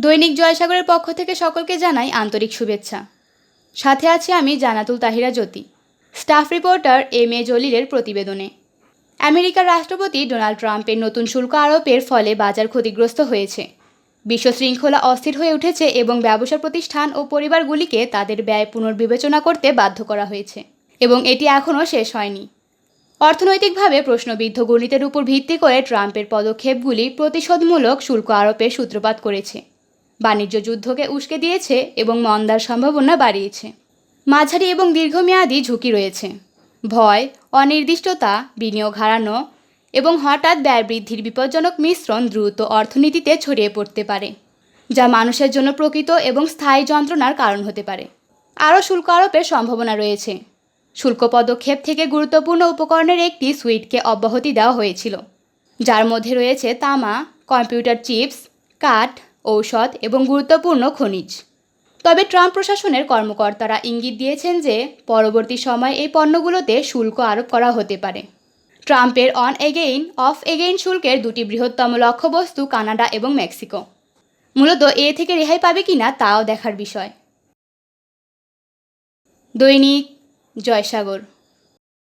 দৈনিক জয়সাগরের পক্ষ থেকে সকলকে জানাই আন্তরিক শুভেচ্ছা। সাথে আছি আমি Jannatul Tahira Jyoti, staff reporter M A জলিলের প্রতিবেদনে। আমেরিকার রাষ্ট্রপতি ডোনাল্ড ট্রাম্পের নতুন শুল্ক আরোপের ফলে বাজার ক্ষতিগ্রস্ত হয়েছে। বিশ্ব শৃঙ্খলা অস্থির হয়ে উঠেছে এবং ব্যবসা প্রতিষ্ঠান ও পরিবারগুলিকে তাদের ব্যয় পুনর্বিবেচনা করতে বাধ্য করা হয়েছে এবং এটি এখনও শেষ হয়নি। অর্থনৈতিকভাবে প্রশ্নবিদ্ধ গণিতের উপর ভিত্তি করে ট্রাম্পের পদক্ষেপগুলি প্রতিশোধমূলক শুল্ক আরোপের সূত্রপাত করেছে। বাণিজ্য যুদ্ধকে উস্কে দিয়েছে এবং মন্দার সম্ভাবনা বাড়িয়েছে। মাঝারি এবং দীর্ঘমেয়াদী ঝুঁকি রয়েছে। ভয়, অনির্দিষ্টতা, বিনিয়োগ হারানো এবং হঠাৎ ব্যয় বৃদ্ধির বিপজ্জনক মিশ্রণ দ্রুত অর্থনীতিতে ছড়িয়ে পড়তে পারে, যা মানুষের জন্য প্রকৃত এবং স্থায়ী যন্ত্রণার কারণ হতে পারে। আরও শুল্ক আরোপের সম্ভাবনা রয়েছে। শুল্ক পদক্ষেপ থেকে গুরুত্বপূর্ণ উপকরণের একটি সুইটকে অব্যাহতি দেওয়া হয়েছিল, যার মধ্যে রয়েছে তামা, কম্পিউটার চিপস, কাঠ ঔষধ এবং গুরুত্বপূর্ণ খনিজ। তবে ট্রাম্প প্রশাসনের কর্মকর্তারা ইঙ্গিত দিয়েছেন যে, পরবর্তী সময় এই পণ্যগুলোতে শুল্ক আরোপ করা হতে পারে। ট্রাম্পের অন এগেইন, অফ এগেইন শুল্কের দুটি বৃহত্তম লক্ষ্যবস্তু কানাডা এবং মেক্সিকো। মূলত এ থেকে রেহাই পাবে কিনা তাও দেখার বিষয়। দৈনিক জয়সাগর